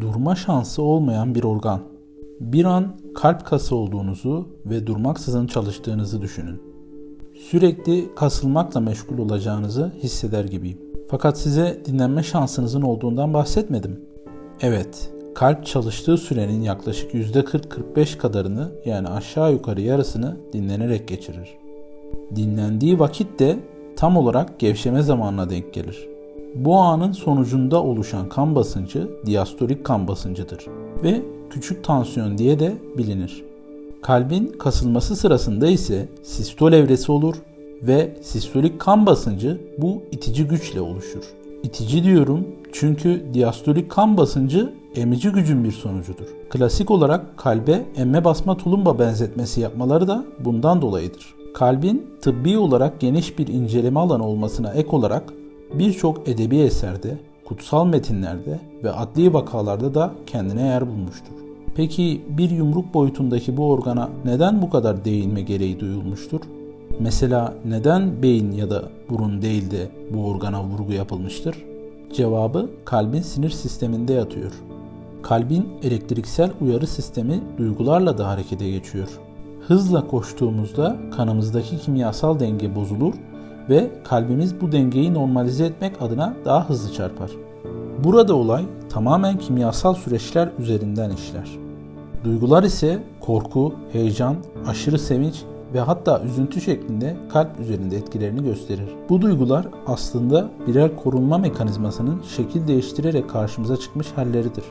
durma şansı olmayan bir organ. Bir an kalp kası olduğunuzu ve durmaksızın çalıştığınızı düşünün. Sürekli kasılmakla meşgul olacağınızı hisseder gibiyim. Fakat size dinlenme şansınızın olduğundan bahsetmedim. Evet, kalp çalıştığı sürenin yaklaşık %40-45 kadarını yani aşağı yukarı yarısını dinlenerek geçirir. Dinlendiği vakit de tam olarak gevşeme zamanına denk gelir. Bu anın sonucunda oluşan kan basıncı diastolik kan basıncıdır ve küçük tansiyon diye de bilinir. Kalbin kasılması sırasında ise sistol evresi olur ve sistolik kan basıncı bu itici güçle oluşur. İtici diyorum çünkü diastolik kan basıncı emici gücün bir sonucudur. Klasik olarak kalbe emme basma tulumba benzetmesi yapmaları da bundan dolayıdır. Kalbin tıbbi olarak geniş bir inceleme alanı olmasına ek olarak birçok edebi eserde, kutsal metinlerde ve adli vakalarda da kendine yer bulmuştur. Peki bir yumruk boyutundaki bu organa neden bu kadar değinme gereği duyulmuştur? Mesela neden beyin ya da burun değil de bu organa vurgu yapılmıştır? Cevabı kalbin sinir sisteminde yatıyor. Kalbin elektriksel uyarı sistemi duygularla da harekete geçiyor. Hızla koştuğumuzda kanımızdaki kimyasal denge bozulur ve kalbimiz bu dengeyi normalize etmek adına daha hızlı çarpar. Burada olay tamamen kimyasal süreçler üzerinden işler. Duygular ise korku, heyecan, aşırı sevinç ve hatta üzüntü şeklinde kalp üzerinde etkilerini gösterir. Bu duygular aslında birer korunma mekanizmasının şekil değiştirerek karşımıza çıkmış halleridir.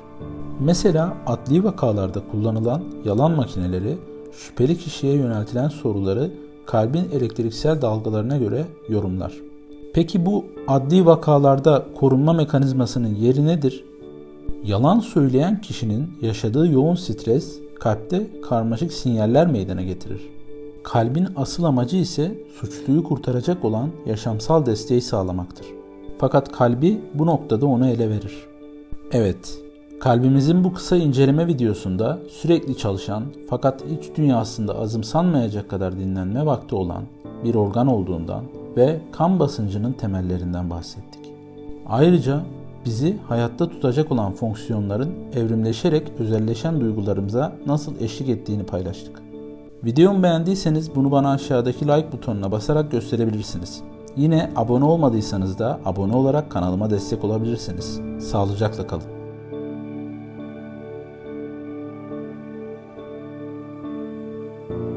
Mesela adli vakalarda kullanılan yalan makineleri şüpheli kişiye yöneltilen soruları kalbin elektriksel dalgalarına göre yorumlar. Peki bu adli vakalarda korunma mekanizmasının yeri nedir? Yalan söyleyen kişinin yaşadığı yoğun stres kalpte karmaşık sinyaller meydana getirir. Kalbin asıl amacı ise suçluyu kurtaracak olan yaşamsal desteği sağlamaktır. Fakat kalbi bu noktada onu ele verir. Evet, kalbimizin bu kısa inceleme videosunda sürekli çalışan fakat iç dünyasında azımsanmayacak kadar dinlenme vakti olan bir organ olduğundan ve kan basıncının temellerinden bahsettik. Ayrıca bizi hayatta tutacak olan fonksiyonların evrimleşerek özelleşen duygularımıza nasıl eşlik ettiğini paylaştık. Videomu beğendiyseniz bunu bana aşağıdaki like butonuna basarak gösterebilirsiniz. Yine abone olmadıysanız da abone olarak kanalıma destek olabilirsiniz. Sağlıcakla kalın.